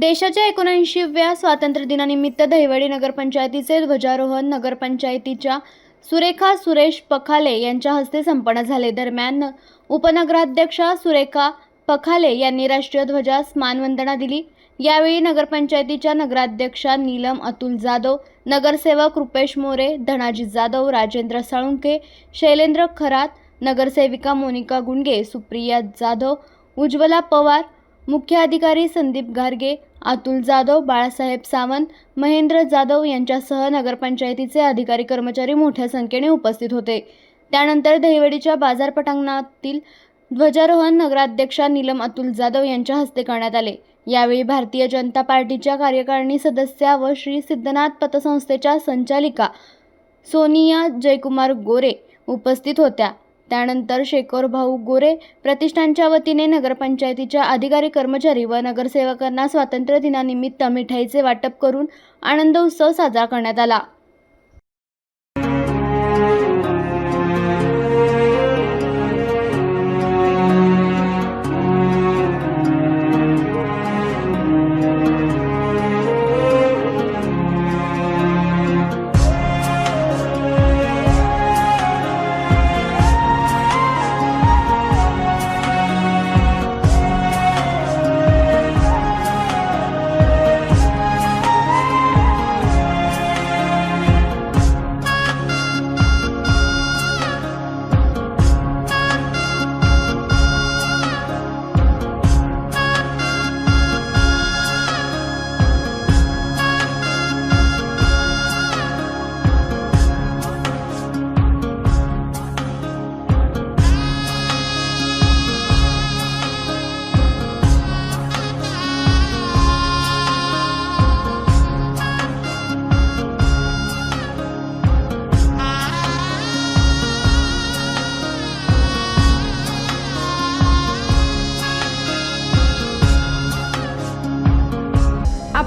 देशाच्या एकोणऐंशीव्या स्वातंत्र्य दिनानिमित्त दहिवडी नगरपंचायतीचे ध्वजारोहण नगरपंचायतीच्या सुरेखा सुरेश पखाले यांच्या हस्ते संपन्न झाले. दरम्यान उपनगराध्यक्षा सुरेखा पखाले यांनी राष्ट्रीय ध्वजास मानवंदना दिली. यावेळी नगरपंचायतीच्या नगराध्यक्षा नीलम अतुल जाधव नगरसेवक रुपेश मोरे धनाजी जाधव राजेंद्र साळुंके शैलेंद्र खरात नगरसेविका मोनिका गुंडगे सुप्रिया जाधव उज्ज्वला पवार मुख्य अधिकारी संदीप गारगे अतुल जाधव बाळासाहेब सावंत महेंद्र जाधव यांच्यासह नगरपंचायतीचे अधिकारी कर्मचारी मोठ्या संख्येने उपस्थित होते. त्यानंतर दहिवडीच्या बाजार पटांगणातील ध्वजारोहण नगराध्यक्षा नीलम अतुल जाधव यांच्या हस्ते करण्यात आले. यावेळी भारतीय जनता पार्टीच्या कार्यकारिणी सदस्या व श्री सिद्धनाथ पतसंस्थेच्या संचालिका सोनिया जयकुमार गोरे उपस्थित होत्या. त्यानंतर शेकोर भाऊ गोरे प्रतिष्ठानच्या वतीने नगरपंचायतीच्या अधिकारी कर्मचारी व नगरसेवकांना स्वातंत्र्य दिनानिमित्त मिठाईचे वाटप करून आनंद उत्सव साजरा करण्यात आला.